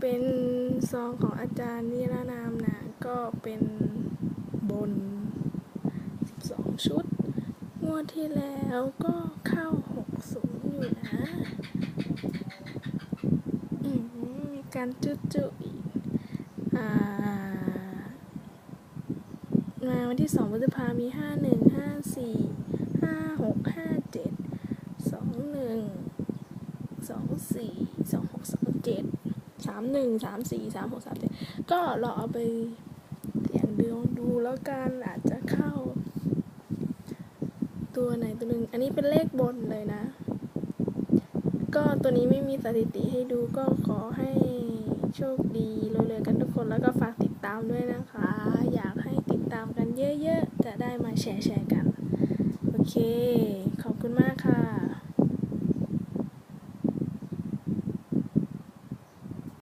เป็นซองของอาจารย์นิรนามนะ ก็เป็นบน 12 ชุด งวดที่แล้วก็เข้า 60 อยู่นะอืมีการจุจุอีกอ่ามาวันที่ 2 พฤษภามี 51 54 56 57 21 สองสี่สองหกสองเจ็ดสามหนึ่งสามสี่สามหกสามเจ็ดก็ลองเอาไปเสี่ยงดวงดูแล้วกันอาจจะเข้า ตัวไหนตัวหนึ่งอันนี้เป็นเลขบนเลยนะ ก็ตัวนี้ไม่มีสถิติให้ดูก็ขอให้โชคดีรวยๆกันทุกคนแล้วก็ฝากติดตามด้วยนะคะ อยากให้ติดตามกันเยอะๆ จะได้มาแชร์ๆกัน โอเค